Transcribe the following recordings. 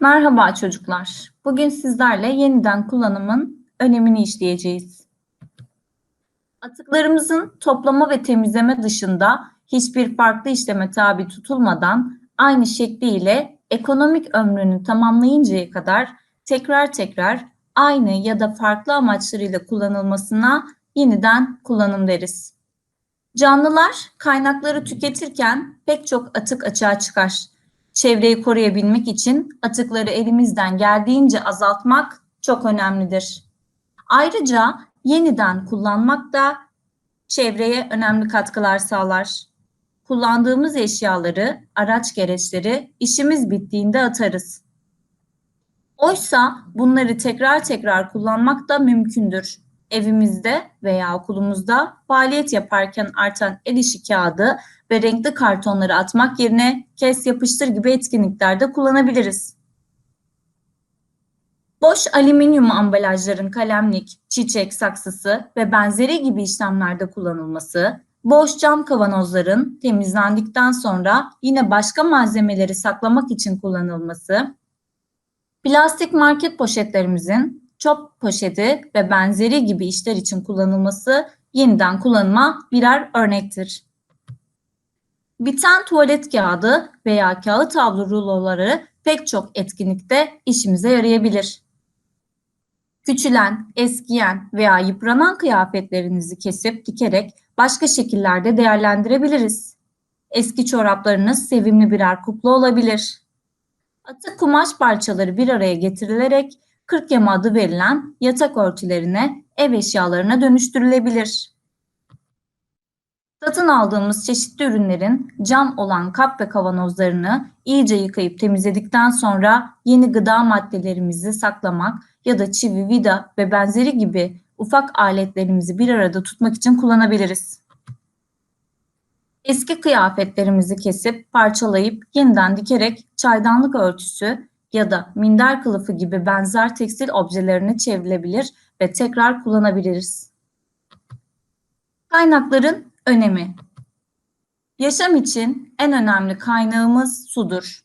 Merhaba çocuklar. Bugün sizlerle yeniden kullanımın önemini işleyeceğiz. Atıklarımızın toplama ve temizleme dışında hiçbir farklı işleme tabi tutulmadan aynı şekliyle ekonomik ömrünü tamamlayıncaya kadar tekrar tekrar aynı ya da farklı amaçlarıyla kullanılmasına yeniden kullanım deriz. Canlılar kaynakları tüketirken pek çok atık açığa çıkar çevreyi koruyabilmek için atıkları elimizden geldiğince azaltmak çok önemlidir. Ayrıca yeniden kullanmak da çevreye önemli katkılar sağlar. Kullandığımız eşyaları, araç gereçleri işimiz bittiğinde atarız. Oysa bunları tekrar tekrar kullanmak da mümkündür. Evimizde veya okulumuzda faaliyet yaparken artan el işi kağıdı ve renkli kartonları atmak yerine kes yapıştır gibi etkinliklerde kullanabiliriz. Boş alüminyum ambalajların kalemlik, çiçek saksısı ve benzeri gibi işlemlerde kullanılması, boş cam kavanozların temizlendikten sonra yine başka malzemeleri saklamak için kullanılması, plastik market poşetlerimizin çöp poşeti ve benzeri gibi işler için kullanılması yeniden kullanıma birer örnektir. Biten tuvalet kağıdı veya kağıt havlu ruloları pek çok etkinlikte işimize yarayabilir. Küçülen, eskiyen veya yıpranan kıyafetlerinizi kesip dikerek başka şekillerde değerlendirebiliriz. Eski çoraplarınız sevimli birer kukla olabilir. Atık kumaş parçaları bir araya getirilerek 40 yama adı verilen yatak örtülerine, ev eşyalarına dönüştürülebilir. Satın aldığımız çeşitli ürünlerin cam olan kap ve kavanozlarını iyice yıkayıp temizledikten sonra yeni gıda maddelerimizi saklamak ya da çivi, vida ve benzeri gibi ufak aletlerimizi bir arada tutmak için kullanabiliriz. Eski kıyafetlerimizi kesip parçalayıp yeniden dikerek çaydanlık örtüsü ya da minder kılıfı gibi benzer tekstil objelerini çevrilebilir ve tekrar kullanabiliriz. Kaynakların önemi. Yaşam için en önemli kaynağımız sudur.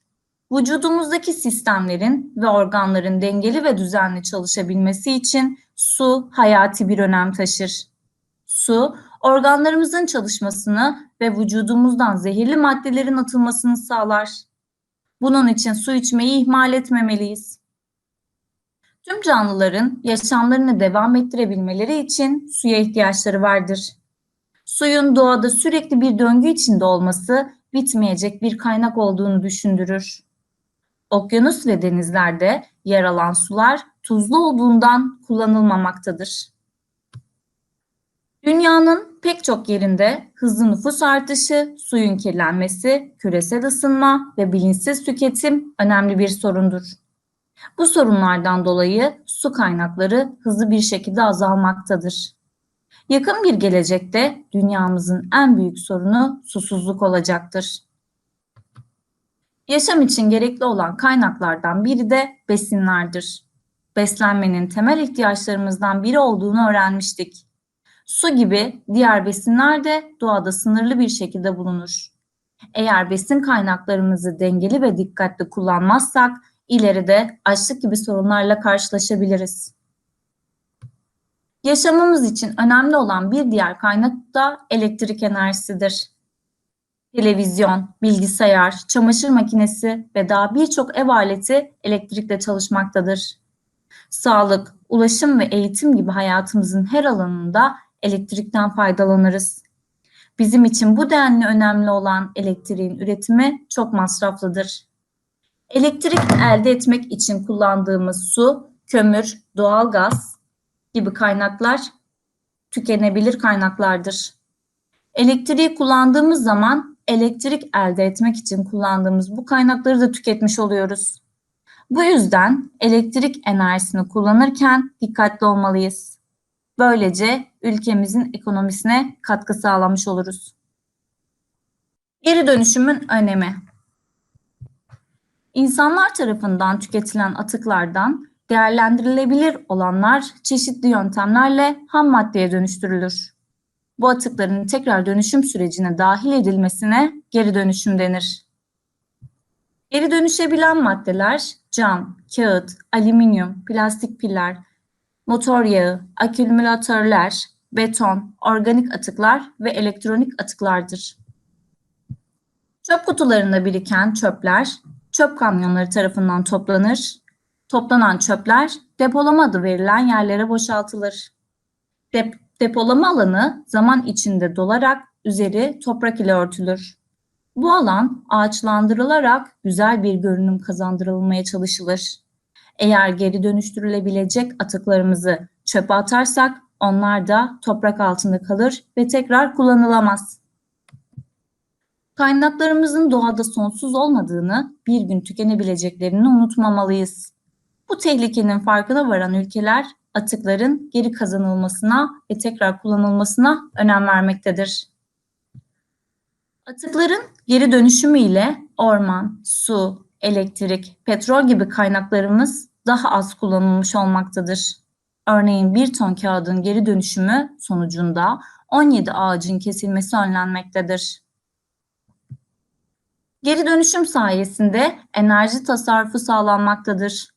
Vücudumuzdaki sistemlerin ve organların dengeli ve düzenli çalışabilmesi için su hayati bir önem taşır. Su, organlarımızın çalışmasını ve vücudumuzdan zehirli maddelerin atılmasını sağlar. Bunun için su içmeyi ihmal etmemeliyiz. Tüm canlıların yaşamlarını devam ettirebilmeleri için suya ihtiyaçları vardır. Suyun doğada sürekli bir döngü içinde olması bitmeyecek bir kaynak olduğunu düşündürür. Okyanus ve denizlerde yer alan sular tuzlu olduğundan kullanılmamaktadır. Dünyanın pek çok yerinde hızlı nüfus artışı, suyun kirlenmesi, küresel ısınma ve bilinçsiz tüketim önemli bir sorundur. Bu sorunlardan dolayı su kaynakları hızlı bir şekilde azalmaktadır. Yakın bir gelecekte dünyamızın en büyük sorunu susuzluk olacaktır. Yaşam için gerekli olan kaynaklardan biri de besinlerdir. Beslenmenin temel ihtiyaçlarımızdan biri olduğunu öğrenmiştik. Su gibi diğer besinler de doğada sınırlı bir şekilde bulunur. Eğer besin kaynaklarımızı dengeli ve dikkatli kullanmazsak ileride açlık gibi sorunlarla karşılaşabiliriz. Yaşamımız için önemli olan bir diğer kaynak da elektrik enerjisidir. Televizyon, bilgisayar, çamaşır makinesi ve daha birçok ev aleti elektrikle çalışmaktadır. Sağlık, ulaşım ve eğitim gibi hayatımızın her alanında elektrikten faydalanırız. Bizim için bu denli önemli olan elektriğin üretimi çok masraflıdır. Elektrik elde etmek için kullandığımız su, kömür, doğalgaz gibi kaynaklar tükenebilir kaynaklardır. Elektriği kullandığımız zaman elektrik elde etmek için kullandığımız bu kaynakları da tüketmiş oluyoruz. Bu yüzden elektrik enerjisini kullanırken dikkatli olmalıyız. Böylece ülkemizin ekonomisine katkı sağlamış oluruz. Geri dönüşümün önemi. İnsanlar tarafından tüketilen atıklardan değerlendirilebilir olanlar çeşitli yöntemlerle ham maddeye dönüştürülür. Bu atıkların tekrar dönüşüm sürecine dahil edilmesine geri dönüşüm denir. Geri dönüşebilen maddeler cam, kağıt, alüminyum, plastik piller, motor yağı, akümülatörler, beton, organik atıklar ve elektronik atıklardır. Çöp kutularında biriken çöpler çöp kamyonları tarafından toplanır. Toplanan çöpler depolama adı verilen yerlere boşaltılır. Dep- depolama alanı zaman içinde dolarak üzeri toprak ile örtülür. Bu alan ağaçlandırılarak güzel bir görünüm kazandırılmaya çalışılır. Eğer geri dönüştürülebilecek atıklarımızı çöpe atarsak onlar da toprak altında kalır ve tekrar kullanılamaz. Kaynaklarımızın doğada sonsuz olmadığını, bir gün tükenebileceklerini unutmamalıyız. Bu tehlikenin farkına varan ülkeler atıkların geri kazanılmasına ve tekrar kullanılmasına önem vermektedir. Atıkların geri dönüşümü ile orman, su, elektrik, petrol gibi kaynaklarımız daha az kullanılmış olmaktadır. Örneğin bir ton kağıdın geri dönüşümü sonucunda 17 ağacın kesilmesi önlenmektedir. Geri dönüşüm sayesinde enerji tasarrufu sağlanmaktadır.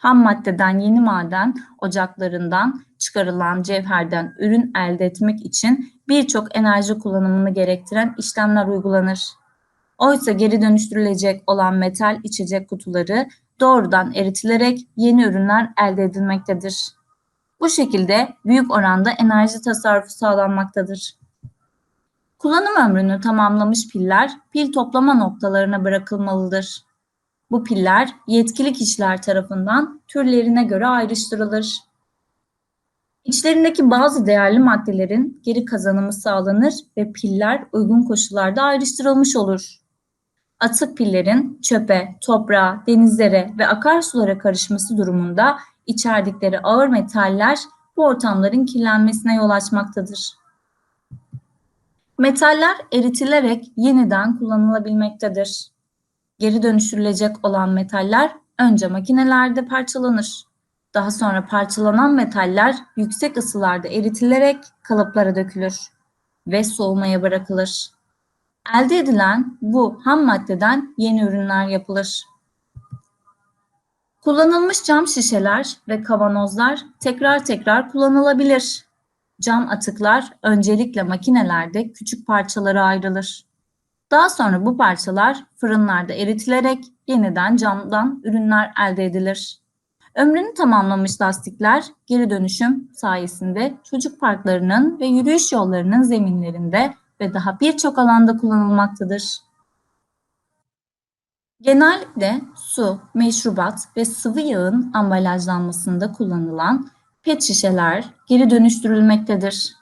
Ham maddeden yeni maden ocaklarından çıkarılan cevherden ürün elde etmek için birçok enerji kullanımını gerektiren işlemler uygulanır. Oysa geri dönüştürülecek olan metal içecek kutuları doğrudan eritilerek yeni ürünler elde edilmektedir. Bu şekilde büyük oranda enerji tasarrufu sağlanmaktadır. Kullanım ömrünü tamamlamış piller pil toplama noktalarına bırakılmalıdır. Bu piller yetkili kişiler tarafından türlerine göre ayrıştırılır. İçlerindeki bazı değerli maddelerin geri kazanımı sağlanır ve piller uygun koşullarda ayrıştırılmış olur. Atık pillerin çöpe, toprağa, denizlere ve akarsulara karışması durumunda içerdikleri ağır metaller bu ortamların kirlenmesine yol açmaktadır. Metaller eritilerek yeniden kullanılabilmektedir. Geri dönüştürülecek olan metaller önce makinelerde parçalanır. Daha sonra parçalanan metaller yüksek ısılarda eritilerek kalıplara dökülür ve soğumaya bırakılır. Elde edilen bu ham maddeden yeni ürünler yapılır. Kullanılmış cam şişeler ve kavanozlar tekrar tekrar kullanılabilir. Cam atıklar öncelikle makinelerde küçük parçalara ayrılır. Daha sonra bu parçalar fırınlarda eritilerek yeniden camdan ürünler elde edilir. Ömrünü tamamlamış lastikler geri dönüşüm sayesinde çocuk parklarının ve yürüyüş yollarının zeminlerinde ve daha birçok alanda kullanılmaktadır. Genellikle su, meşrubat ve sıvı yağın ambalajlanmasında kullanılan pet şişeler geri dönüştürülmektedir.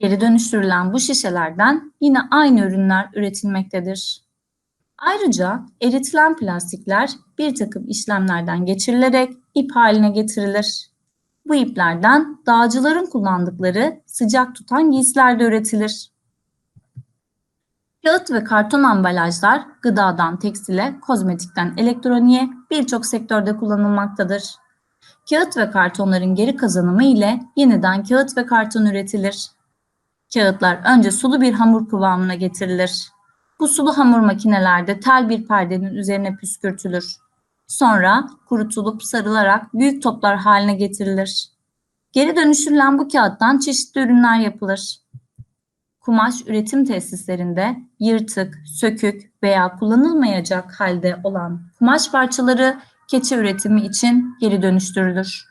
Geri dönüştürülen bu şişelerden yine aynı ürünler üretilmektedir. Ayrıca eritilen plastikler bir takım işlemlerden geçirilerek ip haline getirilir. Bu iplerden dağcıların kullandıkları sıcak tutan giysiler de üretilir. Kağıt ve karton ambalajlar gıdadan tekstile, kozmetikten elektroniğe birçok sektörde kullanılmaktadır. Kağıt ve kartonların geri kazanımı ile yeniden kağıt ve karton üretilir. Kağıtlar önce sulu bir hamur kıvamına getirilir. Bu sulu hamur makinelerde tel bir perdenin üzerine püskürtülür. Sonra kurutulup sarılarak büyük toplar haline getirilir. Geri dönüştürülen bu kağıttan çeşitli ürünler yapılır. Kumaş üretim tesislerinde yırtık, sökük veya kullanılmayacak halde olan kumaş parçaları keçe üretimi için geri dönüştürülür.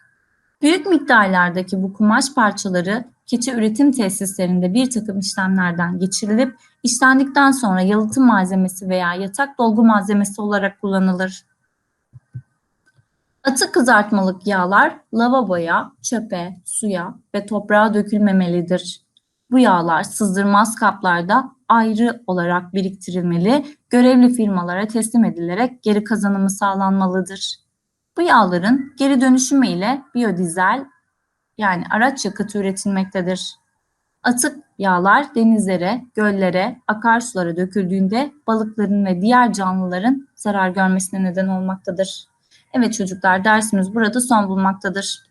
Büyük miktarlardaki bu kumaş parçaları keçe üretim tesislerinde bir takım işlemlerden geçirilip işlendikten sonra yalıtım malzemesi veya yatak dolgu malzemesi olarak kullanılır. Atık kızartmalık yağlar lavaboya, çöpe, suya ve toprağa dökülmemelidir. Bu yağlar sızdırmaz kaplarda ayrı olarak biriktirilmeli, görevli firmalara teslim edilerek geri kazanımı sağlanmalıdır. Bu yağların geri dönüşümü ile biyodizel yani araç yakıtı üretilmektedir. Atık yağlar denizlere, göllere, akarsulara döküldüğünde balıkların ve diğer canlıların zarar görmesine neden olmaktadır. Evet çocuklar dersimiz burada son bulmaktadır.